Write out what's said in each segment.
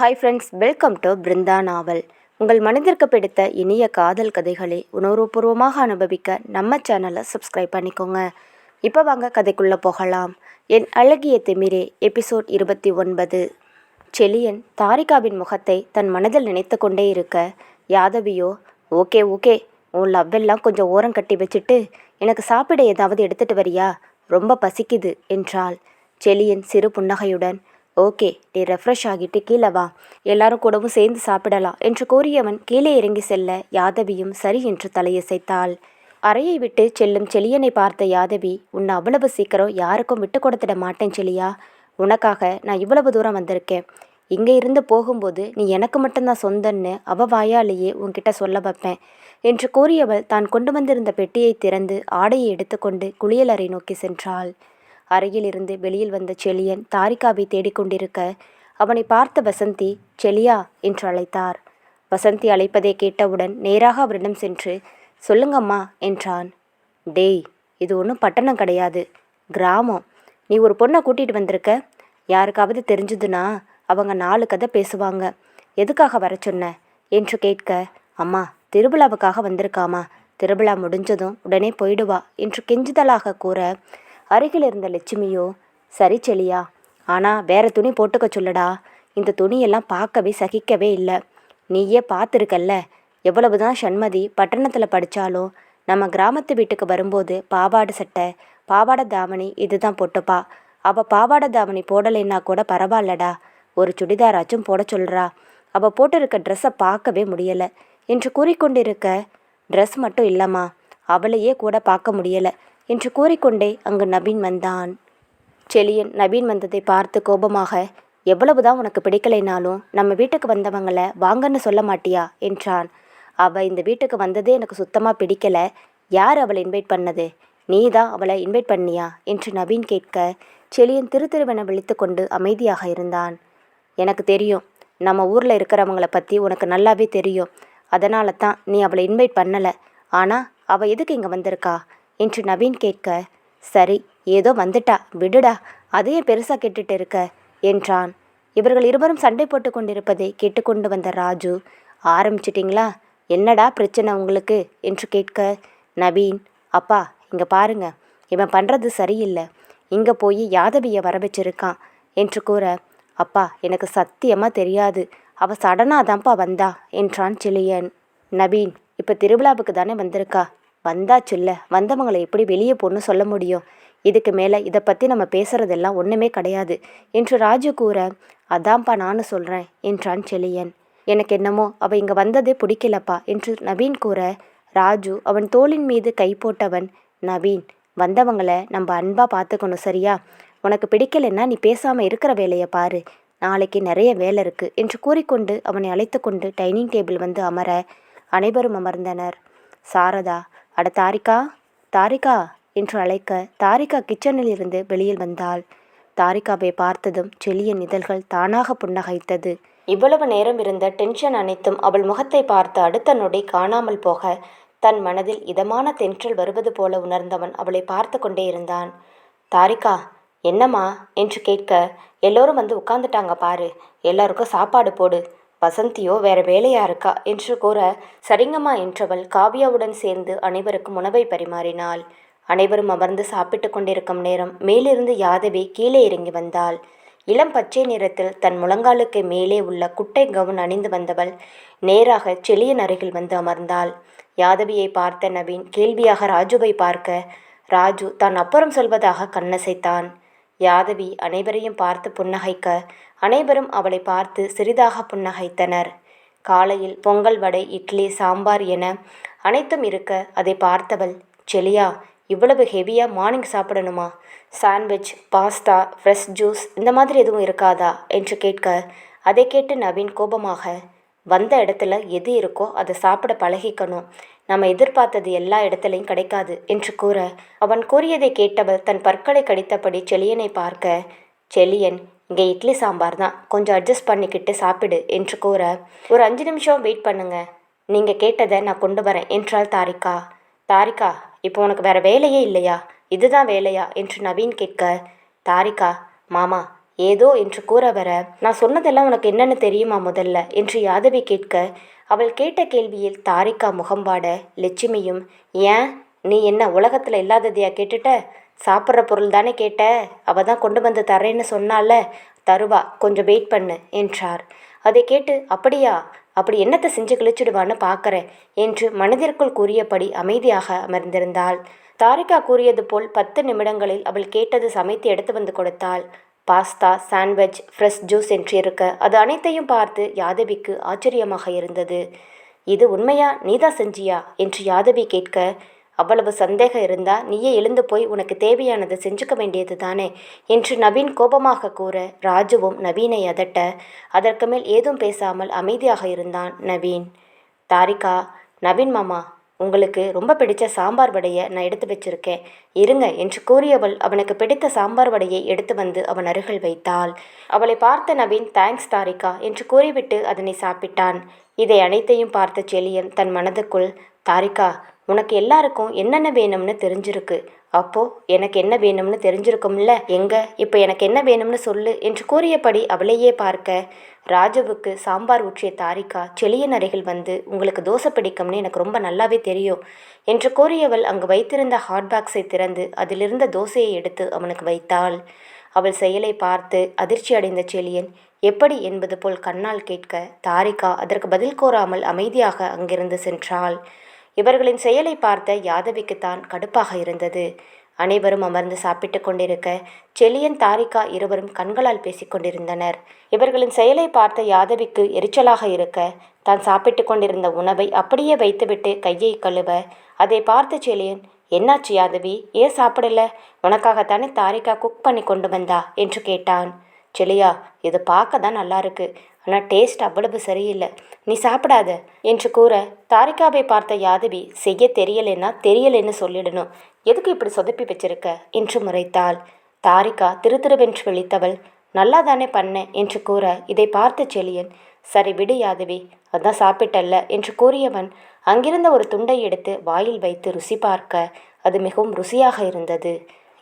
Hi friends welcome to Brindha நாவல் உங்கள் மனதிற்கு பிடித்த இனிய காதல் கதைகளை உணர்வுபூர்வமாக அனுபவிக்க நம்ம சேனலை சப்ஸ்கிரைப் பண்ணிக்கோங்க. இப்போ வாங்க கதைக்குள்ளே போகலாம். என் அழகிய திமிரே எபிசோட் இருபத்தி ஒன்பது. செலியன் தாரிகாவின் முகத்தை தன் மனதில் நினைத்து கொண்டே இருக்க யாதவியோ ஓகே ஓகே உன் லவ்வெல்லாம் கொஞ்சம் ஓரம் கட்டி வச்சுட்டு எனக்கு சாப்பிட ஏதாவது எடுத்துகிட்டு வரியா? ரொம்ப பசிக்குது என்றாள். செலியன் சிறு புன்னகையுடன் ஓகே நீ ரெஃப்ரெஷ் ஆகிட்டு கீழே வா. எல்லாரும் கூடவும் சேர்ந்து சாப்பிடலாம் என்று கூறியவன் கீழே இறங்கி செல்ல யாதவியும் சரி என்று தலையசைத்தாள் அறையை விட்டு செல்லும் செளியனை பார்த்த யாதவி உன்னை அவ்வளவு சீக்கிரம் யாருக்கும் விட்டு கொடுத்துட மாட்டேன் செலியா. உனக்காக நான் இவ்வளவு தூரம் வந்திருக்கேன். இங்கே இருந்து போகும்போது நீ எனக்கு மட்டும்தான் சொந்தன்னு அவ வாயாலேயே உன்கிட்ட சொல்ல வைப்பேன் என்று கூறியவள் தான் கொண்டு வந்திருந்த பெட்டியை திறந்து ஆடையை எடுத்துக்கொண்டு குளியலறை நோக்கி சென்றாள். அருகிலிருந்து வெளியில் வந்த செலியன் தாரிகாவை தேடிக்கொண்டிருக்க அவனை பார்த்த வசந்தி செலியா என்று அழைத்தார். வசந்தி அழைப்பதை கேட்டவுடன் நேராக அவரிடம் சென்று சொல்லுங்கம்மா என்றான். டேய் இது ஒன்றும் பட்டணம் கிடையாது கிராமம். நீ ஒரு பொண்ணை கூட்டிகிட்டு வந்திருக்க? யாருக்காவது தெரிஞ்சதுன்னா அவங்க நாலு கதை பேசுவாங்க. எதுக்காக வர சொன்ன? என்று கேட்க அம்மா திருவிழாவுக்காக வந்திருக்காமா? திருவிழா முடிஞ்சதும் உடனே போயிடுவா என்று கெஞ்சுதலாக கூற அருகில் இருந்த லட்சுமியோ சரி செலியா ஆனால் வேற துணி போட்டுக்க சொல்லுடா. இந்த துணியெல்லாம் பார்க்கவே சகிக்கவே இல்லை. நீயே பார்த்துருக்கல்ல எவ்வளவுதான் சண்மதி பட்டணத்தில் படித்தாலும் நம்ம கிராமத்து வீட்டுக்கு வரும்போது பாவாடை சட்டை பாவாடை தாவணி இதுதான் போட்டுப்பா. அவள் பாவாடை தாவணி போடலைன்னா கூட பரவாயில்லடா. ஒரு சுடிதாராச்சும் போட சொல்கிறா அவள் போட்டிருக்க ட்ரெஸ்ஸை பார்க்கவே முடியலை. என்று கூறிக்கொண்டிருக்க ட்ரெஸ் மட்டும் இல்லைம்மா அவளையே கூட பார்க்க முடியலை. என்று கூறிக்கொண்டே அங்கு நவீன் வந்தான். செலியன் நவீன் வந்ததை பார்த்து கோபமாக எவ்வளவுதான் உனக்கு பிடிக்கலைனாலும் நம்ம வீட்டுக்கு வந்தவங்கள வாங்கன்னு சொல்ல மாட்டியா? என்றான். அவ இந்த வீட்டுக்கு வந்ததே எனக்கு சுத்தமாக பிடிக்கலை. யார் அவளை இன்வைட் பண்ணது? நீ தான் அவளை இன்வைட் பண்ணியா? என்று நவீன் கேட்க செலியன் திரு திருவென விழித்து கொண்டு அமைதியாக இருந்தான். எனக்கு தெரியும். நம்ம ஊரில் இருக்கிறவங்கள பற்றி உனக்கு நல்லாவே தெரியும். அதனால தான் நீ அவளை இன்வைட் பண்ணலை. ஆனால் அவள் எதுக்கு இங்கே வந்திருக்கா? என்று நவீன் கேட்க சரி ஏதோ வந்துட்டா விடுடா அதையே பெருசாக கேட்டுட்டு இருக்க என்றான். இவர்கள் இருவரும் சண்டை போட்டு கொண்டிருப்பதை கேட்டுக்கொண்டு வந்த ராஜு ஆரம்பிச்சிட்டிங்களா? என்னடா பிரச்சனை உங்களுக்கு? என்று கேட்க நவீன் அப்பா இங்கே பாருங்க இவன் பண்ணுறது சரியில்லை இங்கே போய் யாதவியை வர வச்சிருக்கான் என்று கூற அப்பா எனக்கு சத்தியமாக தெரியாது அவ சடனாக தான்ப்பா வந்தா என்றான் சிலியன் நவீன் இப்போ திருவிழாவுக்கு தானே வந்திருக்கா? வந்தாச்சுல்ல வந்தவங்களை எப்படி வெளியே போன்னு சொல்ல முடியும்? இதுக்கு மேலே இதை பற்றி நம்ம பேசுகிறதெல்லாம் ஒன்றுமே கிடையாது. என்று ராஜு கூற அதான்ப்பா நானும் சொல்கிறேன் என்றான் செழியன். எனக்கு என்னமோ அவள் இங்கே வந்ததே பிடிக்கலப்பா என்று நவீன் கூற ராஜு அவன் தோளின் மீது கை போட்டவன் நவீன். வந்தவங்களை நம்ம அன்பாக பார்த்துக்கணும் சரியா? உனக்கு பிடிக்கலைன்னா நீ பேசாமல் இருக்கிற வேலையை பாரு. நாளைக்கு நிறைய வேலை இருக்குது என்று கூறிக்கொண்டு அவனை அழைத்து கொண்டு டைனிங் டேபிள் வந்து அமர அனைவரும் அமர்ந்தனர். சாரதா அட தாரிகா தாரிகா என்று அழைக்க தாரிகா கிச்சனில் இருந்து வெளியில் வந்தாள். தாரிகாவை பார்த்ததும் செளியின் இதழ்கள் தானாக புன்னகைத்தது. இவ்வளவு நேரம் இருந்த டென்ஷன் அனைத்தும் அவள் முகத்தை பார்த்து அடுத்த நொடி காணாமல் போக தன் மனதில் இதமான தென்றல் வருவது போல உணர்ந்தவன் அவளை பார்த்து கொண்டே இருந்தான். தாரிகா என்னம்மா? என்று கேட்க எல்லோரும் வந்து உட்காந்துட்டாங்க பாரு எல்லாருக்கும் சாப்பாடு போடு வசந்தியோ வேற வேலையா இருக்கா? என்று கூற சரிங்கம்மா என்றவள் காவியாவுடன் சேர்ந்து அனைவருக்கும் உணவை பரிமாறினாள். அனைவரும் அமர்ந்து சாப்பிட்டு கொண்டிருக்கும் நேரம் மேலிருந்து யாதவி கீழே இறங்கி வந்தாள். இளம் பச்சை நிறத்தில் தன் முழங்காலுக்கு மேலே உள்ள குட்டை கவுன் அணிந்து வந்தவள் நேராக செளியன் அருகில் வந்து அமர்ந்தாள். யாதவியை பார்த்த நவீன் கேள்வியாக ராஜுவை பார்க்க ராஜு தான் அப்புறம் சொல்வதாக கண்ணசைத்தான். யாதவி அனைவரையும் பார்த்து புன்னகைக்க அனைவரும் அவளை பார்த்து சிறிதாக புன்னகைத்தனர். காலையில் பொங்கல் வடை இட்லி சாம்பார் என அனைத்தும் இருக்க அதை பார்த்தவள் செலியா இவ்வளவு ஹெவியாக மார்னிங் சாப்பிடணுமா? சாண்ட்விச் பாஸ்தா ஃப்ரெஷ் ஜூஸ் இந்த மாதிரி எதுவும் இருக்காதா? என்று கேட்க அதை கேட்டு நவீன் கோபமாக வந்த இடத்துல எது இருக்கோ அதை சாப்பிட பழகிக்கணும். நம்ம எதிர்பார்த்தது எல்லா இடத்துலையும் கிடைக்காது என்று கூற அவன் கூறியதை கேட்டவள் தன் பற்களை கடித்தபடி செலியனை பார்க்க செலியன் இங்கே இட்லி சாம்பார் தான். கொஞ்சம் அட்ஜஸ்ட் பண்ணிக்கிட்டு சாப்பிடு என்று கூற ஒரு அஞ்சு நிமிஷம் வெயிட் பண்ணுங்க. நீங்கள் கேட்டதை நான் கொண்டு வரேன் என்றாள் தாரிகா. தாரிகா இப்போ உனக்கு வேறு வேலையே இல்லையா? இதுதான் வேலையா? என்று நவீன் கேட்க தாரிகா மாமா ஏதோ என்று கூற வர நான் சொன்னதெல்லாம் உனக்கு என்னன்னு தெரியுமா முதல்ல? என்று யாதவி கேட்க அவள் கேட்ட கேள்வியில் தாரிகா முகம்பாட லட்சுமியும் ஏன் நீ என்ன உலகத்தில் இல்லாததையா கேட்டுட்ட? சாப்பிட்ற பொருள் தானே கேட்ட? அவ தான் கொண்டு வந்து தரேன்னு சொன்னால. தருவா கொஞ்சம் வெயிட் பண்ணு என்றார். அதை கேட்டு அப்படியா? அப்படி என்னத்தை செஞ்சு கிழிச்சிடுவான்னு பார்க்குறேன் என்று மனதிற்குள் கூறியபடி அமைதியாக அமர்ந்திருந்தாள். தாரிகா கூறியது போல் பத்து நிமிடங்களில் அவள் கேட்டது சமைத்து எடுத்து வந்து கொடுத்தாள். பாஸ்தா சாண்ட்விச் ஃப்ரெஷ் ஜூஸ் என்று இருக்க அது அனைத்தையும் பார்த்து யாதவிக்கு ஆச்சரியமாக இருந்தது. இது உண்மையா? நீதான் செஞ்சியா? என்று யாதவி கேட்க அவ்வளவு சந்தேகம் இருந்தா நீயே எழுந்து போய் உனக்கு தேவையானதை செஞ்சுக்க வேண்டியது தானே என்று நவீன் கோபமாக கூற ராஜுவும் நவீனை அதட்ட அதற்கு மேல் ஏதும் பேசாமல் அமைதியாக இருந்தான் நவீன். தாரிகா நவீன் மாமா உங்களுக்கு ரொம்ப பிடித்த சாம்பார் வடையை நான் எடுத்து வச்சிருக்கேன். இருங்க என்று கூறியவள் அவனுக்கு பிடித்த சாம்பார் வடையை எடுத்து வந்து அவன் அருகில் வைத்தாள். அவளை பார்த்த நவீன் தேங்க்ஸ் தாரிகா என்று கூறிவிட்டு அதனை சாப்பிட்டான். இதை அனைத்தையும் பார்த்த செலியன் தன் மனதுக்குள் தாரிகா உனக்கு எல்லாருக்கும் என்னென்ன வேணும்னு தெரிஞ்சிருக்கு? அப்போ எனக்கு என்ன வேணும்னு தெரிஞ்சிருக்கும்ல? எங்க? இப்போ எனக்கு என்ன வேணும்னு சொல்லு என்று கூறியபடி அவளையே பார்க்க ராஜுவுக்கு சாம்பார் ஊற்றிய தாரிகா செளியன் அருகில் வந்து உங்களுக்கு தோசை பிடிக்கும்னு எனக்கு ரொம்ப நல்லாவே தெரியும் என்று கூறியவள் அங்கு வைத்திருந்த ஹாட் பாக்ஸை திறந்து அதிலிருந்த தோசையை எடுத்து அவனுக்கு வைத்தாள். அவள் செயலை பார்த்து அதிர்ச்சி அடைந்த செளியன் எப்படி என்பது போல் கண்ணால் கேட்க? தாரிகா அதற்கு பதில் கூறாமல் அமைதியாக அங்கிருந்து சென்றாள். இவர்களின் செயலை பார்த்த யாதவிக்குத்தான் கடுப்பாக இருந்தது. அனைவரும் அமர்ந்து சாப்பிட்டு கொண்டிருக்க செலியன் தாரிகா இருவரும் கண்களால் பேசிக்கொண்டிருந்தனர் இவர்களின் செயலை பார்த்த யாதவிக்கு எரிச்சலாக இருக்க தான் சாப்பிட்டு கொண்டிருந்த உணவை அப்படியே வைத்துவிட்டு கையை கழுவ அதை பார்த்த செலியன் என்னாச்சு யாதவி? ஏன் சாப்பிடல? உனக்காகத்தானே தாரிகா குக் பண்ணி கொண்டு வந்தா? என்று கேட்டான். செலியா இது பார்க்க தான் நல்லா இருக்கு. ஆனால் டேஸ்ட் அவ்வளவு சரியில்லை. நீ சாப்பிடாத என்று கூற தாரிகாவை பார்த்த யாதவி செய்ய தெரியலைன்னா தெரியலைன்னு சொல்லிடணும். எதுக்கு இப்படி சொதப்பி வச்சிருக்க? என்று முறைத்தாள். தாரிகா திருத்திருவென்று விழித்தவள் நல்லா தானே பண்ணேன் என்று கூற இதை பார்த்த செளியன் சரி விடு யாதவி அதான் சாப்பிட்டல்ல என்று கூறியவன் அங்கிருந்த ஒரு துண்டை எடுத்து வாயில் வைத்து ருசி பார்க்க அது மிகவும் ருசியாக இருந்தது.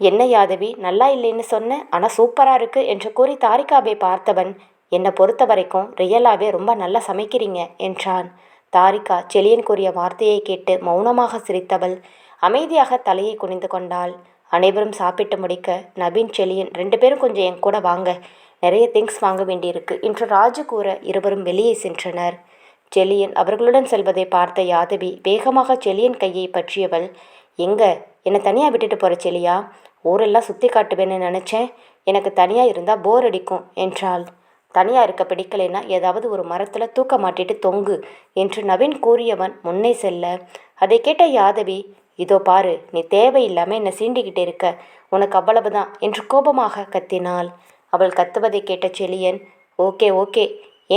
என்ன யாதவி நல்லா இல்லைன்னு சொன்ன ஆனால் சூப்பராக இருக்கு என்று கூறி தாரிகாவை பார்த்தவன் என்னை பொறுத்த வரைக்கும் ரியலாகவே ரொம்ப நல்லா சமைக்கிறீங்க என்றான். தாரிகா செலியன் கூறிய வார்த்தையை கேட்டு மௌனமாக சிரித்தவள் அமைதியாக தலையை குனிந்து கொண்டாள். அனைவரும் சாப்பிட்டு முடிக்க நவீன் செலியன் ரெண்டு பேரும் கொஞ்சம் என் கூட வாங்க. நிறைய திங்ஸ் வாங்க வேண்டியிருக்கு என்று ராஜு கூற இருவரும் வெளியே சென்றனர். செலியன் அவர்களுடன் செல்வதை பார்த்த யாதவி வேகமாக செலியன் கையை பற்றியவள் எங்க? என்னை தனியாக விட்டுட்டு போகிற செலியா? ஊரெல்லாம் சுற்றி காட்டுவேன்னு நினச்சேன். எனக்கு தனியாக இருந்தால் போர் அடிக்கும் என்றாள். தனியாக இருக்க பிடிக்கலைன்னா ஏதாவது ஒரு மரத்தில் தூக்க மாட்டிட்டு தொங்கு என்று நவீன் கூறியவன் முன்னே செல்ல அதை கேட்ட யாதவி இதோ பாரு நீ தேவையில்லாமல் என்னை சீண்டிக்கிட்டே இருக்க உனக்கு அவ்வளவுதான் என்று கோபமாக கத்தினாள். அவள் கத்துவதை கேட்ட செழியன் ஓகே ஓகே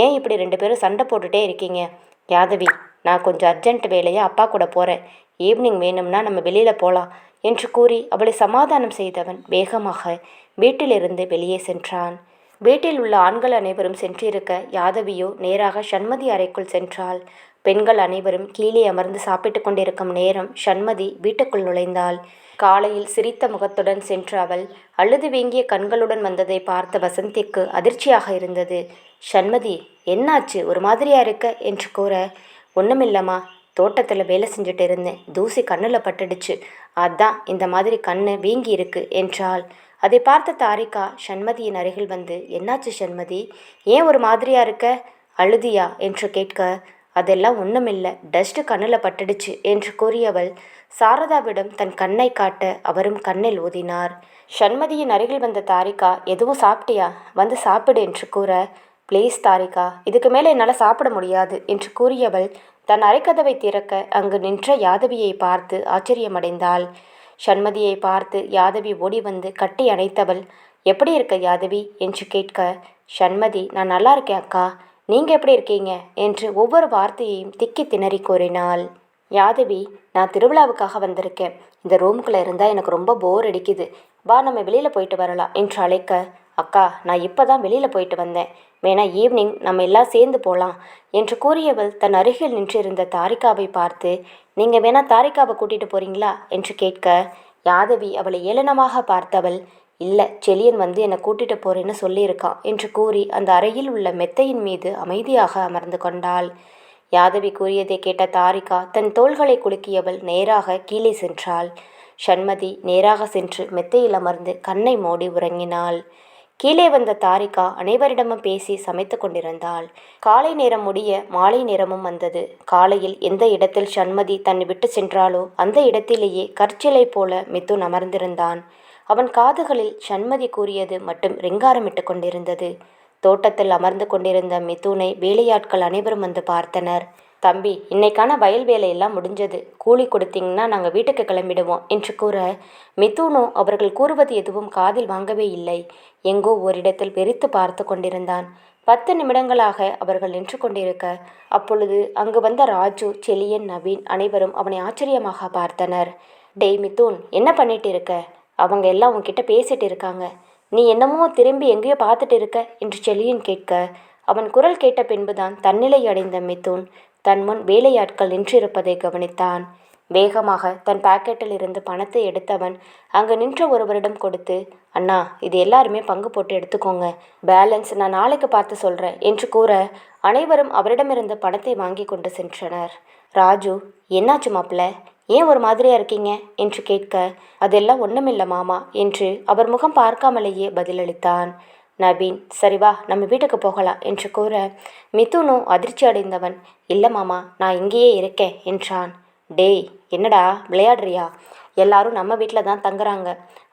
ஏன் இப்படி ரெண்டு பேரும் சண்டை போட்டுட்டே இருக்கீங்க? யாதவி நான் கொஞ்சம் அர்ஜென்ட் வேலையாக அப்பா கூட போகிறேன் ஈவினிங் வேணும்னா நம்ம வெளியில் போகலாம் என்று கூறி அவளை சமாதானம் செய்தவன் வேகமாக வீட்டிலிருந்து வெளியே சென்றான். வீட்டில் உள்ள ஆண்கள் அனைவரும் சென்றிருக்க யாதவியோ நேராக சண்மதி அறைக்குள் சென்றாள். பெண்கள் அனைவரும் கீழே அமர்ந்து சாப்பிட்டு கொண்டிருக்கும் நேரம் சண்மதி வீட்டுக்குள் நுழைந்தாள். காலையில் சிரித்த முகத்துடன் சென்ற அவள் அழுது வீங்கிய கண்களுடன் வந்ததை பார்த்த வசந்திக்கு அதிர்ச்சியாக இருந்தது. சண்மதி என்னாச்சு? ஒரு மாதிரியா இருக்க? என்று கூற ஒன்றுமில்லம்மா தோட்டத்தில் வேலை செஞ்சுட்டு இருந்தேன். தூசி கண்ணில் பட்டுடுச்சு. அதான் இந்த மாதிரி கண்ணு வீங்கி இருக்கு என்றாள். அதை பார்த்த தாரிகா சண்மதியின் அருகில் வந்து என்னாச்சு சண்மதி? ஏன் ஒரு மாதிரியா இருக்க? அழுதியா? என்று கேட்க அதெல்லாம் ஒன்றுமில்லை டஸ்ட் கண்ணில் பட்டுடுச்சு என்று கூறியவள். சாரதாவிடம் தன் கண்ணை காட்ட அவரும் கண்ணில் ஊதினார். சண்மதியின் அருகில் வந்த தாரிகா எதுவும் சாப்பிட்டியா? வந்து சாப்பிடு என்று கூற ப்ளீஸ் தாரிகா இதுக்கு மேலே என்னால் சாப்பிட முடியாது என்று கூறியவள் தன் அரைக்கதவை திறக்க அங்கு நின்ற யாதவியை பார்த்து ஆச்சரியமடைந்தாள். சண்மதியை பார்த்து யாதவி ஓடி வந்து கட்டி அணைத்தவள். எப்படி இருக்க யாதவி? என்று கேட்க சண்மதி நான் நல்லா இருக்கேன் அக்கா. நீங்கள் எப்படி இருக்கீங்க? என்று ஒவ்வொரு வார்த்தையையும் திக்கி திணறி கூறினாள். யாதவி நான் திருவிழாவுக்காக வந்திருக்கேன். இந்த ரூம்குள்ளே இருந்தால் எனக்கு ரொம்ப போர் அடிக்குது. வா நம்ம வெளியில் போயிட்டு வரலாம் என்று அழைக்க அக்கா நான் இப்போ தான் வெளியில் போயிட்டு வந்தேன். வேணா ஈவினிங் நம்ம எல்லாம் சேர்ந்து போகலாம் என்று கூறியவள் தன் அருகில் நின்றிருந்த தாரிகாவை பார்த்து நீங்கள் வேணா தாரிகாவை கூட்டிகிட்டு போகிறீங்களா என்று கேட்க யாதவி அவளை ஏளனமாக பார்த்தவள் இல்லை செலியன் வந்து என்னை கூட்டிட்டு போறேன்னு சொல்லியிருக்கான் என்று கூறி அந்த அறையில் உள்ள மெத்தையின் மீது அமைதியாக அமர்ந்து கொண்டாள். யாதவி கூறியதை கேட்ட தாரிகா தன் தோள்களை குலுக்கியவள் நேராக கீழே சென்றாள். சண்மதி நேராக சென்று மெத்தையில் அமர்ந்து கண்ணை மூடி உறங்கினாள். கீழே வந்த தாரிகா அனைவரிடமும் பேசி சமைத்து கொண்டிருந்தாள். காலை நேரம் முடிய மாலை நேரமும் வந்தது. காலையில் எந்த இடத்தில் சண்மதி தன்னை விட்டு சென்றாலோ அந்த இடத்திலேயே கற்சிலை போல மிதுன் அமர்ந்திருந்தான். அவன் காதுகளில் சண்மதி கூறியது மட்டும் ரிங்காரமிட்டு கொண்டிருந்தது. தோட்டத்தில் அமர்ந்து கொண்டிருந்த மிதுனை வேலையாட்கள் அனைவரும் வந்து பார்த்தனர். தம்பி இன்னைக்கான வயல் வேலையெல்லாம் முடிஞ்சது. கூலி கொடுத்தீங்கன்னா நாங்கள் வீட்டுக்கு கிளம்பிடுவோம் என்று கூற மிதுனோ அவர்கள் கூறுவது எதுவும் காதில் வாங்கவே இல்லை. எங்கோ ஓரிடத்தில் வெறித்து பார்த்து கொண்டிருந்தான். பத்து நிமிடங்களாக அவர்கள் நின்று கொண்டிருக்க அப்பொழுது அங்கு வந்த ராஜு செலியன் நவீன் அனைவரும் அவனை ஆச்சரியமாக பார்த்தனர். டேய் மித்தூன் என்ன பண்ணிட்டு இருக்க அவங்க எல்லாம் உன்கிட்ட பேசிட்டு இருக்காங்க. நீ என்னமோ திரும்பி எங்கேயோ பார்த்துட்டு இருக்க என்று செலியன் கேட்க அவன் குரல் கேட்ட பின்புதான் தன்னிலை அடைந்த மித்தூன் தன் முன் வேலையாட்கள் நின்றிருப்பதை கவனித்தான். வேகமாக தன் பாக்கெட்டில் இருந்து பணத்தை எடுத்தவன் அங்கு நின்ற ஒருவரிடம் கொடுத்து அண்ணா இது எல்லாருமே பங்கு போட்டு எடுத்துக்கோங்க. பேலன்ஸ் நான் நாளைக்கு பார்த்து சொல்கிறேன் என்று கூற அனைவரும் அவரிடமிருந்து பணத்தை வாங்கி கொண்டு சென்றனர். ராஜு என்னாச்சு மாப்பிள்ள ஏன் ஒரு மாதிரியா இருக்கீங்க? என்று கேட்க அதெல்லாம் ஒன்றுமில்ல மாமா என்று அவர் முகம் பார்க்காமலேயே பதிலளித்தான். நவீன் சரி வா நம்ம வீட்டுக்கு போகலாம் என்று கூற மிதுனும் அதிர்ச்சி அடைந்தவன். இல்லை மாமா நான் இங்கேயே இருக்கேன் என்றான். டேய் என்னடா விளையாடுறியா? எல்லாரும் நம்ம வீட்டில் தான் தங்குறாங்க.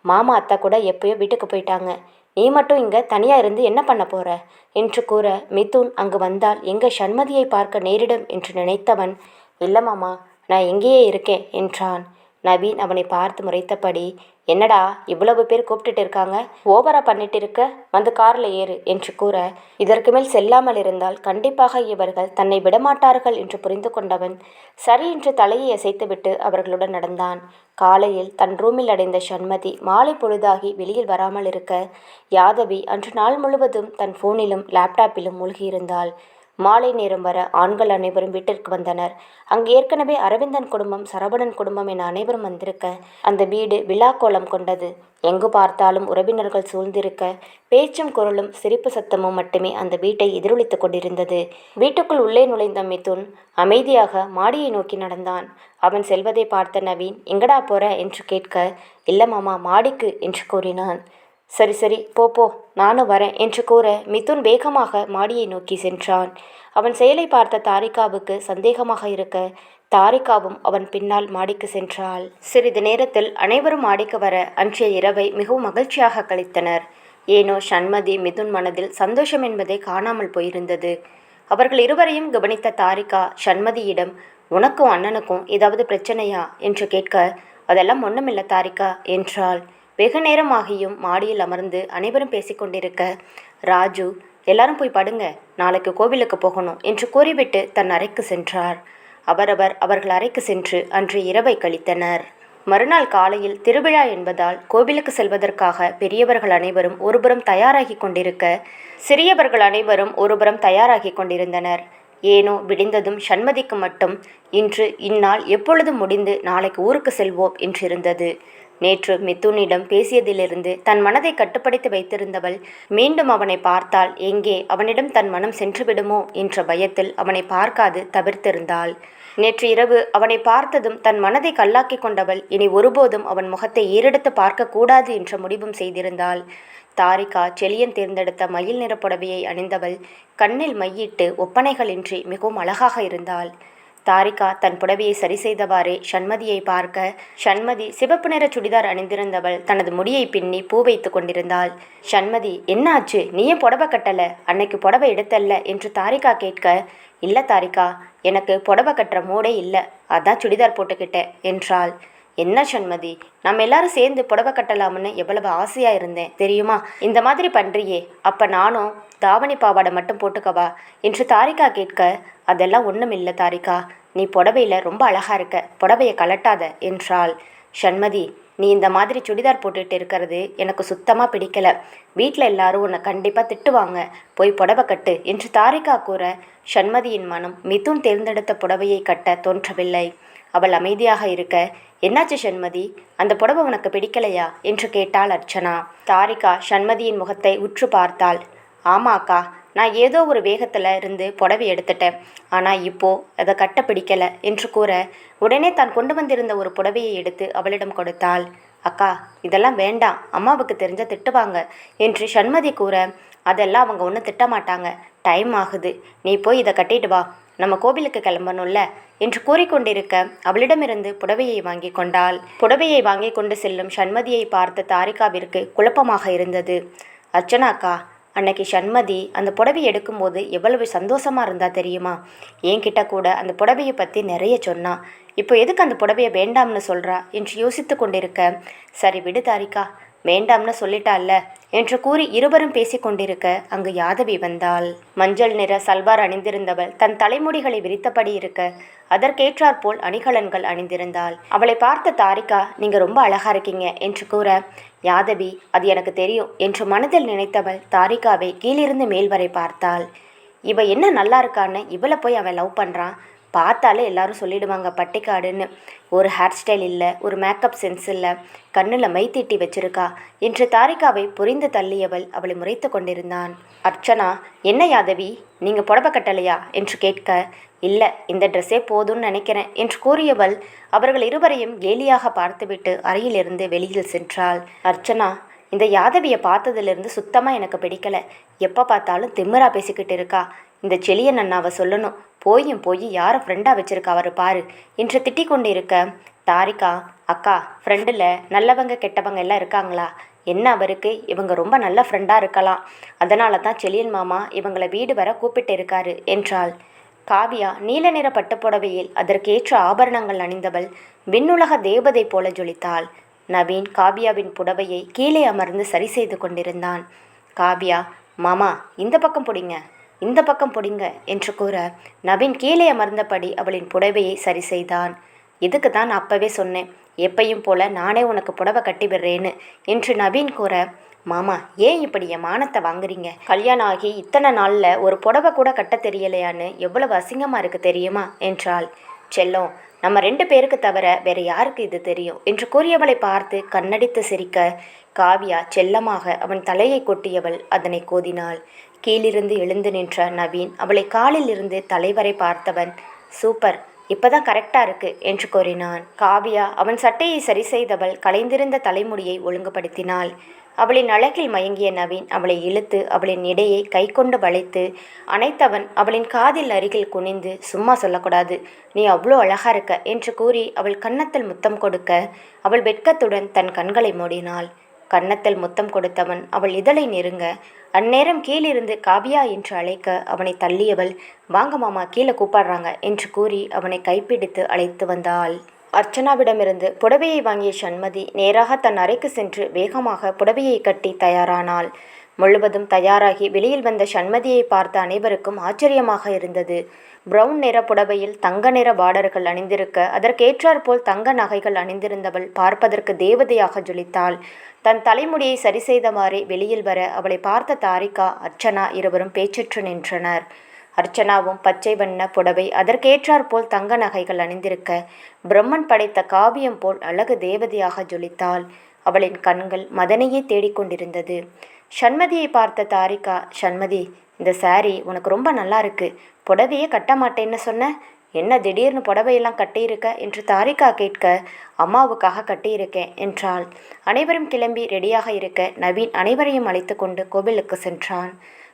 மாமா அத்தை கூட எப்பயோ வீட்டுக்கு போயிட்டாங்க. நீ மட்டும் இங்கே தனியாக இருந்து என்ன பண்ண போற? என்று கூற மிதுன் அங்கு வந்தால் எங்கள் சண்மதியை பார்க்க நேரிடும் என்று நினைத்தவன் இல்லை மாமா நான் இங்கேயே இருக்கேன் என்றான். நவீன் அவனை பார்த்து முறைத்தபடி என்னடா இவ்வளவு பேர் கூப்பிட்டுட்டு இருக்காங்க? ஓவரா பண்ணிட்டு இருக்க? வந்து கார்ல ஏறு என்று கூற இதற்கு மேல் செல்லாமல் இருந்தால் கண்டிப்பாக இவர்கள் தன்னை விடமாட்டார்கள் என்று புரிந்து கொண்டவன் சரி என்று தலையை அசைத்துவிட்டு அவர்களுடன் நடந்தான். காலையில் தன் ரூமில் அடைந்த சண்மதி மாலை பொழுதாகி வெளியில் வராமல் இருக்க யாதவி அன்று நாள் முழுவதும் தன் ஃபோனிலும் லேப்டாப்பிலும் மூழ்கியிருந்தாள். மாலை நேரம் வர ஆண்கள் அனைவரும் வீட்டிற்கு வந்தனர். அங்கு ஏற்கனவே அரவிந்தன் குடும்பம் சரவணன் குடும்பம் என அனைவரும் வந்திருக்க அந்த வீடு விழா கோலம் கொண்டது. எங்கு பார்த்தாலும் உறவினர்கள் சூழ்ந்திருக்க பேச்சும் குரலும் சிரிப்பு சத்தமும் மட்டுமே அந்த வீட்டை எதிரொலித்துக் கொண்டிருந்தது. வீட்டுக்குள் உள்ளே நுழைந்த மிதுன் அமைதியாக மாடியை நோக்கி நடந்தான். அவன் செல்வதை பார்த்த நவீன் எங்கடா போற? என்று கேட்க இல்ல மாமா மாடிக்கு என்று கூறினான். சரி சரி போ போ நானும் வரேன் என்று கூற மிதுன் வேகமாக மாடியை நோக்கி சென்றான். அவன் செயலை பார்த்த தாரிகாவுக்கு சந்தேகமாக இருக்க தாரிகாவும் அவன் பின்னால் மாடிக்கு சென்றாள். சிறிது நேரத்தில் அனைவரும் மாடிக்கு வர அன்றைய இரவை மிகவும் மகிழ்ச்சியாக கழித்தனர். ஏனோ சண்மதி மிதுன் மனதில் சந்தோஷம் என்பதை காணாமல் போயிருந்தது. அவர்கள் இருவரையும் கவனித்த தாரிகா சண்மதியிடம் உனக்கும் அண்ணனுக்கும் ஏதாவது பிரச்சனையா? என்று கேட்க அதெல்லாம் ஒன்றுமில்ல தாரிகா என்றாள். வெகு நேரமாகியும் மாடியில் அமர்ந்து அனைவரும் பேசிக்கொண்டிருக்க ராஜு எல்லாரும் போய் படுங்க. நாளைக்கு கோவிலுக்கு போகணும் என்று கூறிவிட்டு தன் அறைக்கு சென்றார். அவரவர் அவர்கள் அறைக்கு சென்று அன்று இரவை கழித்தனர். மறுநாள் காலையில் திருவிழா என்பதால் கோவிலுக்கு செல்வதற்காக பெரியவர்கள் அனைவரும் ஒருபுறம் தயாராகி கொண்டிருக்க சிறியவர்கள் அனைவரும் ஒருபுறம் தயாராகி கொண்டிருந்தனர். ஏனோ விடிந்ததும் சண்மதிக்கு மட்டும் இன்று இந்நாள் எப்பொழுது முடிந்து நாளைக்கு ஊருக்கு செல்வோம் என்றிருந்தது. நேற்று மிதுனிடம் பேசியதிலிருந்து தன் மனதை கட்டுப்படுத்தி வைத்திருந்தவள் மீண்டும் அவனை பார்த்தால் எங்கே அவனிடம் தன் மனம் சென்றுவிடுமோ என்ற பயத்தில் அவனை பார்க்காது தவிர்த்திருந்தாள். நேற்று இரவு அவனை பார்த்ததும் தன் மனதை கல்லாக்கி கொண்டவள் இனி ஒருபோதும் அவன் முகத்தை ஏறெடுத்து பார்க்கக்கூடாது என்ற முடிவும் செய்திருந்தாள். தாரிகா செலியன் தேர்ந்தெடுத்த மயில் நிற புடவையை அணிந்தவள் கண்ணில் மையிட்டு ஒப்பனைகளின்றி மிகவும் அழகாக இருந்தாள். தாரிகா தன் புடவையை சரி செய்தவாறே சண்மதியை பார்க்க சண்மதி சிவப்பு நிற சுடிதார் அணிந்திருந்தவள் தனது முடியை பின்னி பூ வைத்து கொண்டிருந்தாள். சண்மதி என்னாச்சு? நீயும் புடவை கட்டல? அன்னைக்கு புடவை எடுத்தல்ல? என்று தாரிகா கேட்க இல்லை தாரிகா எனக்கு புடவை கட்டுற மூடே இல்லை. அதான் சுடிதார் போட்டுக்கிட்டேன் என்றாள். என்ன சண்மதி? நம்ம எல்லாரும் சேர்ந்து புடவை கட்டலாம்னு எவ்வளவு ஆசையாக இருந்தேன் தெரியுமா? இந்த மாதிரி பண்ணுறியே அப்போ நானும் தாவணி பாவாடை மட்டும் போட்டுக்கவா? என்று தாரிகா கேட்க அதெல்லாம் ஒன்றும் இல்லை தாரிகா. நீ புடவையில் ரொம்ப அழகாக இருக்க புடவையை கலட்டாத என்றாள். சண்மதி நீ இந்த மாதிரி சுடிதார் போட்டுட்டு இருக்கிறது எனக்கு சுத்தமாக பிடிக்கல. வீட்டில் எல்லாரும் உன்னை கண்டிப்பாக திட்டுவாங்க. போய் புடவை கட்டு என்று தாரிகா கூற சண்மதியின் மனம் மிதுன் தேர்ந்தெடுத்த புடவையை கட்ட தோன்றவில்லை. அவள் அமைதியாக இருக்க என்னாச்சு சண்மதி? அந்த புடவை உனக்கு பிடிக்கலையா? என்று கேட்டாள் அர்ச்சனா. தாரிகா சண்மதியின் முகத்தை உற்று பார்த்தாள். ஆமாக்கா நான் ஏதோ ஒரு வேகத்தில் இருந்து புடவை எடுத்துட்டேன். ஆனால் இப்போது அதை கட்ட பிடிக்கலை என்று கூற உடனே தான் கொண்டு வந்திருந்த ஒரு புடவையை எடுத்து அவளிடம் கொடுத்தாள். அக்கா இதெல்லாம் வேண்டாம். அம்மாவுக்கு தெரிஞ்ச திட்டுவாங்க என்று சண்மதி கூற அதெல்லாம் அவங்க ஒன்றும் திட்டமாட்டாங்க. டைம் ஆகுது. நீ போய் இதை கட்டிட்டு வா. நம்ம கோவிலுக்கு கிளம்பணும்ல என்று கூறிக்கொண்டிருக்க அவளிடமிருந்து புடவையை வாங்கி கொண்டாள். புடவையை வாங்கி கொண்டு செல்லும் சண்மதியை பார்த்த தாரிகாவிற்கு குழப்பமாக இருந்தது. அர்ச்சனாக்கா அன்னைக்கு சண்மதி அந்த புடவை எடுக்கும்போது எவ்வளவு சந்தோஷமாக இருந்தா தெரியுமா? என்கிட்ட கூட அந்த புடவையை பற்றி நிறைய சொன்னா. இப்போ எதுக்கு அந்த புடவையை வேண்டாம்னு சொல்கிறா என்று யோசித்து கொண்டிருக்க சரி விடு தாரிக்கா வேண்டாம்னு சொல்லிட்டால்ல? என்று கூறி இருவரும் பேசிக்கொண்டிருக்க அங்கு யாதவி வந்தாள். மஞ்சள் நிற சல்வார் அணிந்திருந்தவள் தன் தலைமுடிகளை விரித்தபடி இருக்க அதற்கேற்றாற்போல் அணிகலன்கள் அணிந்திருந்தாள். அவளை பார்த்த தாரிகா நீங்க ரொம்ப அழகா இருக்கீங்க என்று கூற யாதவி அது எனக்கு தெரியும் என்று மனதில் நினைத்தவள் தாரிகாவை கீழிருந்து மேல் வரை பார்த்தாள். இவ என்ன நல்லா இருக்கான்னு இவளை போய் அவன் லவ் பண்ணுறான் பார்த்தாலே எல்லாரும் சொல்லிடுவாங்க பட்டிக்காடுன்னு ஒரு ஹேர் ஸ்டைல் இல்லை ஒரு மேக்கப் சென்ஸ் இல்லை. கண்ணில் மை தீட்டி வச்சிருக்கா. என்று தாரிகாவை புரிந்து தள்ளியவள் அவளை முறைத்து கொண்டிருந்தான். அர்ச்சனா என்ன யாதவி? நீங்கள் புடவை கட்டலையா? என்று கேட்க இல்லை இந்த ட்ரெஸ்ஸே போதும்னு நினைக்கிறேன். என்று கூறியவள் அவர்கள் இருவரையும் கேலியாக பார்த்துவிட்டு அறையிலிருந்து வெளியில் சென்றாள். அர்ச்சனா இந்த யாதவியை பார்த்ததுலேருந்து சுத்தமாக எனக்கு பிடிக்கலை. எப்போ பார்த்தாலும் திம்மரா பேசிக்கிட்டு இருக்கா. இந்த செளியன் அண்ணாவை சொல்லணும். போயும் போய் யாரை ஃப்ரெண்டாக வச்சுருக்கா அவர் பாரு என்று திட்டிக் கொண்டு இருக்க தாரிகா அக்கா ஃப்ரெண்டில் நல்லவங்க கெட்டவங்க எல்லாம் இருக்காங்களா? என்ன அவருக்கு? இவங்க ரொம்ப நல்ல ஃப்ரெண்டாக இருக்கலாம். அதனால தான் செழியன் மாமா இவங்களை வீடு வர கூப்பிட்டு இருக்காரு என்றாள். காவியா நீல நிற பட்டுப்புடவையில் அதற்கேற்ற ஆபரணங்கள் அணிந்தவள் விண்ணுலக தேவதை போல ஜொலித்தாள். நவீன் காவியாவின் புடவையை கீழே அமர்ந்து சரி செய்து கொண்டிருந்தான். காவியா மாமா இந்த பக்கம் பிடிங்க. இந்த பக்கம் பிடிங்க என்று கூற நவீன் கீழே அமர்ந்தபடி அவளின் புடவையை சரி செய்தான். இதுக்கு தான் அப்பவே சொன்னேன். எப்பையும் போல நானே உனக்கு புடவை கட்டி விடுறேன்னு என்று நவீன் கூற மாமா ஏன் இப்படி என் மானத்தை வாங்குறீங்க? கல்யாணம் ஆகி இத்தனை நாளில் ஒரு புடவை கூட கட்ட தெரியலையான்னு எவ்வளவு அசிங்கமாக இருக்கு தெரியுமா? என்றாள். செல்லம் நம்ம ரெண்டு பேருக்கு தவிர வேற யாருக்கு இது தெரியும்? என்று கூறியவளை பார்த்து கண்ணடித்து சிரிக்க காவியா செல்லமாக அவன் தலையை கொட்டியவள் அதனை கோதினாள். கீழிருந்து எழுந்து நின்ற நவீன். அவளை காலில் இருந்து தலைவரை பார்த்தவன் சூப்பர் இப்பதான் கரெக்டா இருக்கு என்று கூறினான். காவியா அவன் சட்டையை சரி செய்தவள் கலைந்திருந்த தலைமுடியை ஒழுங்குபடுத்தினாள். அவளின் அழகில் மயங்கிய நவீன் அவளை இழுத்து அவளின் இடையை கை கொண்டு வளைத்து அணைத்தவன் அவளின் காதில் அருகில் குனிந்து சும்மா சொல்லக்கூடாது நீ அவ்வளோ அழகா இருக்க என்று கூறி அவள் கன்னத்தில் முத்தம் கொடுக்க அவள் வெட்கத்துடன் தன் கண்களை மூடினாள். கன்னத்தில் முத்தம் கொடுத்தவன் அவள் இதழை நெருங்க அந்நேரம் கீழிருந்து காவியா என்று அழைக்க அவனை தள்ளியவள் வாங்க மாமா கீழே கூப்பாடுறாங்க என்று கூறி அவனை கைப்பிடித்து அழைத்து வந்தாள். அர்ச்சனாவிடமிருந்து புடவையை வாங்கிய சண்மதி நேராக தன் அறைக்கு சென்று வேகமாக புடவையை கட்டி தயாரானாள். முழுவதும் தயாராகி வெளியில் வந்த சண்மதியை பார்த்த அனைவருக்கும் ஆச்சரியமாக இருந்தது. பிரவுன் நிற புடவையில் தங்க நிற பார்டர்கள் அணிந்திருக்க அதற்கேற்றாற்போல் தங்க நகைகள் அணிந்திருந்தவள் பார்ப்பதற்கு தேவதையாக ஜொலித்தாள். தன் தலைமுடியை சரி செய்தவாறே வெளியில் வர அவளை பார்த்த தாரிகா அர்ச்சனா இருவரும் பேச்சற்று நின்றனர். அர்ச்சனாவும் பச்சை வண்ண புடவை அதற்கேற்றாற்போல் தங்க நகைகள் அணிந்திருக்க பிரம்மன் படைத்த காவியம் போல் அழகு தேவதையாக ஜொலித்தாள். அவளின் கண்கள் மதனையே தேடிக்கொண்டிருந்தது. சண்மதியை பார்த்த தாரிகா சண்மதி இந்த சாரி உனக்கு ரொம்ப நல்லா இருக்கு. புடவையே கட்ட மாட்டேன்னு சொன்ன? என்ன திடீர்னு புடவையெல்லாம் கட்டியிருக்க? என்று தாரிகா கேட்க அம்மாவுக்காக கட்டியிருக்கேன் என்றாள். அனைவரும் கிளம்பி ரெடியாக இருக்க நவீன் அனைவரையும் அழைத்து கொண்டு கோவிலுக்கு சென்றான்.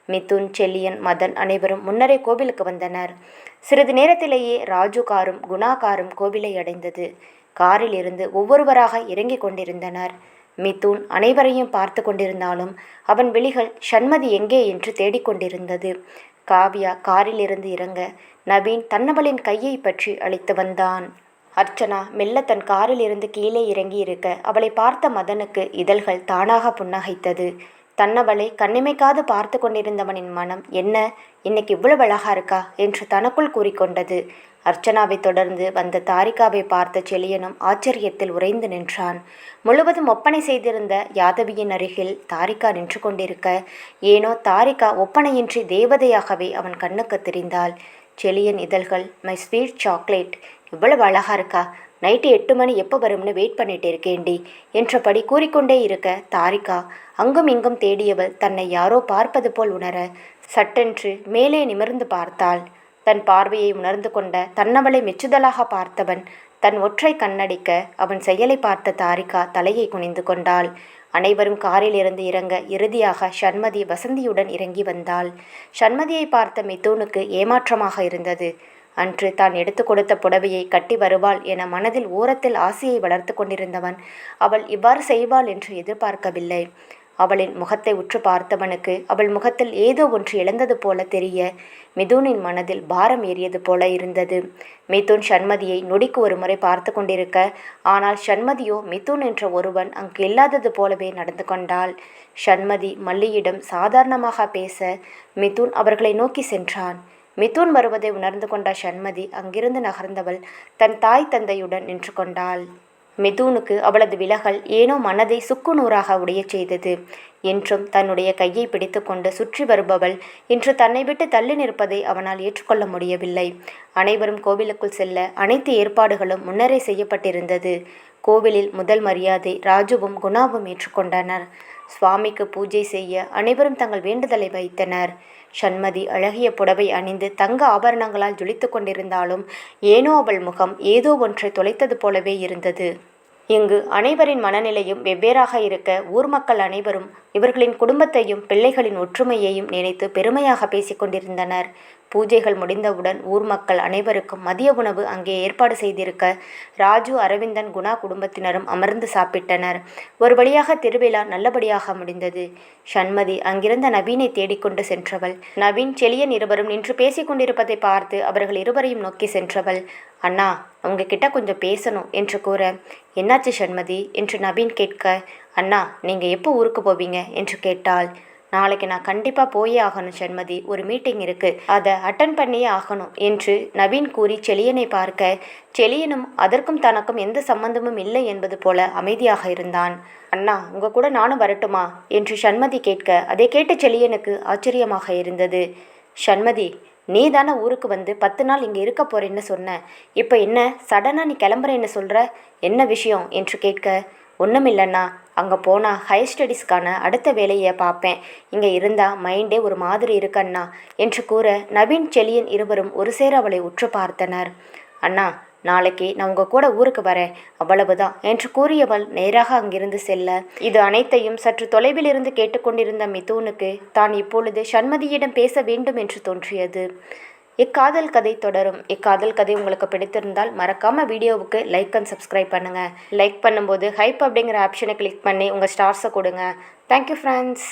மிதுன் செல்லியன் மதன் அனைவரும் முன்னரே கோவிலுக்கு வந்தனர். சிறிது நேரத்திலேயே ராஜு காரும் குணா காரும் கோவிலை அடைந்தது. காரில் இருந்து ஒவ்வொருவராக இறங்கிக் கொண்டிருந்தனர். மிதுன் அனைவரையும் பார்த்து கொண்டிருந்தாலும் அவன் விழிகள் சண்மதி எங்கே என்று தேடிக்கொண்டிருந்தது காவியா காரிலிருந்து இறங்க நவீன் தன்னவளின் கையை பற்றி அழைத்து வந்தான். அர்ச்சனா மெல்ல தன் காரில் இருந்து கீழே இறங்கி இருக்க அவளை பார்த்த மதனுக்கு இதழ்கள் தானாக புன்னகைத்தது. தன்னவளை கண்ணிமைக்காது பார்த்து கொண்டிருந்தவனின் மனம் என்ன? இன்னைக்கு இவ்வளவு அழகா இருக்கா? என்று தனக்குள் கூறிக்கொண்டது அர்ச்சனாவை தொடர்ந்து வந்த தாரிகாவை பார்த்த செளியனும் ஆச்சரியத்தில் உறைந்து நின்றான். முழுவதும் ஒப்பனை செய்திருந்த யாதவியின் அருகில் தாரிகா நின்று கொண்டிருக்க ஏனோ தாரிகா ஒப்பனையின்றி தேவதையாகவே அவன் கண்ணுக்கு தெரிந்தாள். செலியன் இதழ்கள் மை ஸ்வீட் சாக்லேட் இவ்வளவு அழகா இருக்கா? நைட்டு எட்டு மணி எப்போ வரும்னு வெயிட் பண்ணிட்டு இருக்கேன்டி என்றபடி கூறிக்கொண்டே இருக்க தாரிகா அங்கும் இங்கும் தேடியவள் தன்னை யாரோ பார்ப்பது போல் உணர சட்டென்று மேலே நிமிர்ந்து பார்த்தாள். தன் பார்வையை உணர்ந்து கொண்ட தன்னவளை மெச்சுதலாக பார்த்தவன் தன் ஒற்றை கண்ணடிக்க அவன் செயலை பார்த்த தாரிகா தலையை குனிந்து கொண்டாள். அனைவரும் காரில் இருந்து இறங்க இறுதியாக சண்மதி வசந்தியுடன் இறங்கி வந்தாள். சண்மதியை பார்த்த மிதுனுக்கு ஏமாற்றமாக இருந்தது. அன்று தான் எடுத்து கொடுத்த புடவையை கட்டி வருவாள் என மனதில் ஓரத்தில் ஆசையை வளர்த்து கொண்டிருந்தவன் அவள் இவ்வாறு செய்வாள் என்று எதிர்பார்க்கவில்லை. அவளின் முகத்தை உற்று பார்த்தவனுக்கு அவள் முகத்தில் ஏதோ ஒன்று இழந்தது போல தெரிய மிதுனின் மனதில் பாரம் ஏறியது போல இருந்தது. மிதுன் சண்மதியை நொடிக்கு ஒரு முறை பார்த்து கொண்டிருக்க ஆனால் சண்மதியோ மிதுன் என்ற ஒருவன் அங்கு இல்லாதது போலவே நடந்து கொண்டாள். சண்மதி மல்லியிடம் சாதாரணமாக பேச மிதுன் அவர்களை நோக்கி சென்றான். மிதுன் வருவதை உணர்ந்து கொண்ட சண்மதி அங்கிருந்து நகர்ந்தவள் தன் தாய் தந்தையுடன் நின்று கொண்டாள். மிதுனுக்கு அவளது விலகல் ஏனோ மனதை சுக்குநூறாக உடையச் செய்தது. என்றும் தன்னுடைய கையை பிடித்துக்கொண்டு சுற்றி வருபவள் இன்று தன்னை விட்டு தள்ளி நிற்பதை அவனால் ஏற்றுக்கொள்ள முடியவில்லை. அனைவரும் கோவிலுக்குள் செல்ல அனைத்து ஏற்பாடுகளும் முன்னரே செய்யப்பட்டிருந்தது. கோவிலில் முதல் மரியாதை ராஜுவும் குணாவும் ஏற்றுக்கொண்டனர். சுவாமிக்கு பூஜை செய்ய அனைவரும் தங்கள் வேண்டுதலை வைத்தனர். சண்மதி அழகிய புடவை அணிந்து தங்க ஆபரணங்களால் ஜொலித்து கொண்டிருந்தாலும் ஏனோ அவள் முகம் ஏதோ ஒன்றை தொலைத்தது போலவே இருந்தது. இங்கு அனைவரின் மனநிலையும் வெவ்வேறாக இருக்க ஊர் மக்கள் அனைவரும் இவர்களின் குடும்பத்தையும் பிள்ளைகளின் ஒற்றுமையையும் நினைத்து பெருமையாக பேசிக்கொண்டிருந்தனர் பூஜைகள் முடிந்தவுடன் ஊர் மக்கள் அனைவருக்கும் மதிய உணவு அங்கே ஏற்பாடு செய்திருக்க ராஜு அரவிந்தன் குணா குடும்பத்தினரும் அமர்ந்து சாப்பிட்டனர். ஒரு வழியாக திருவிழா நல்லபடியாக முடிந்தது. சண்மதி அங்கிருந்த நவீனை தேடிக்கொண்டு சென்றவள். நவீன் செழியன் இருவரும் நின்று பேசிக்கொண்டிருப்பதை பார்த்து அவர்கள் இருவரையும் நோக்கி சென்றவள். அண்ணா உங்ககிட்ட கொஞ்சம் பேசணும் என்று கூற. என்னாச்சு சண்மதி? என்று நவீன் கேட்க. அண்ணா நீங்கள் எப்போ ஊருக்கு போவீங்க? என்று கேட்டாள். நாளைக்கு நான் கண்டிப்பாக போயே ஆகணும் சண்மதி. ஒரு மீட்டிங் இருக்கு. அதை அட்டன் பண்ணியே ஆகணும் என்று நவீன் கூறி செளியனை பார்க்க செளியனும் அதற்கும் தனக்கும் எந்த சம்பந்தமும் இல்லை என்பது போல அமைதியாக இருந்தான். அண்ணா உங்க கூட நானும் வரட்டுமா? என்று சண்மதி கேட்க. அதை கேட்டு செளியனுக்கு ஆச்சரியமாக இருந்தது. சண்மதி நீ தானே ஊருக்கு வந்து பத்து நாள் இங்கே இருக்க போறேன்னு சொன்ன. இப்போ என்ன சடனாக நீ கிளம்புறேன்னு சொல்கிற என்ன விஷயம்? என்று கேட்க. ஒன்றுமில்லண்ணா அங்கே போனால் ஹையர் ஸ்டடீஸ்க்கான அடுத்த வேலையை பார்ப்பேன். இங்கே இருந்தால் மைண்டே ஒரு மாதிரி இருக்கண்ணா என்று கூற நவீன் செலியன் இருவரும் ஒரு சேர அவளை உற்று பார்த்தனர். அண்ணா நாளைக்கு நான் உங்கள் கூட ஊருக்கு வரேன். அவ்வளவுதான் என்று கூறியவள் நேராக அங்கிருந்து செல்ல. இது அனைத்தையும் சற்று தொலைவில் இருந்து கேட்டுக்கொண்டிருந்த மிதூனுக்கு தான் இப்பொழுது சண்மதியிடம் பேச வேண்டும் என்று தோன்றியது. இக்காதல் கதை தொடரும். இக்காதல் கதை உங்களுக்கு பிடித்திருந்தால் மறக்காமல் வீடியோவுக்கு லைக் அண்ட் சப்ஸ்கிரைப் பண்ணுங்கள் லைக் பண்ணும்போது ஹைப் அப்படிங்கிற ஆப்ஷனை கிளிக் பண்ணி உங்கள் ஸ்டார்ஸை கொடுங்க. Thank you friends